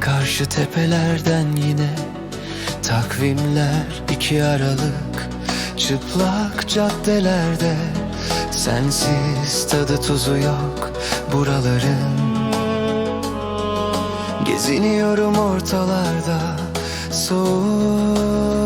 Karşı tepelerden yine Takvimler iki Aralık Çıplak caddelerde Sensiz tadı tuzu yok buraların. Geziniyorum ortalarda Soğuk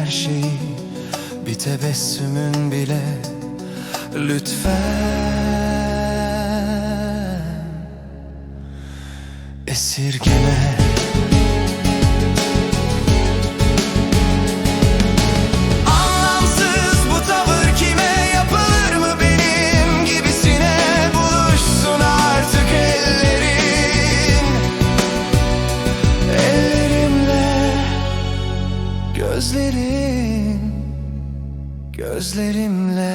her şeyi Bir tebessümün bile lütfen. Esirgeme Gözlerim Gözlerimle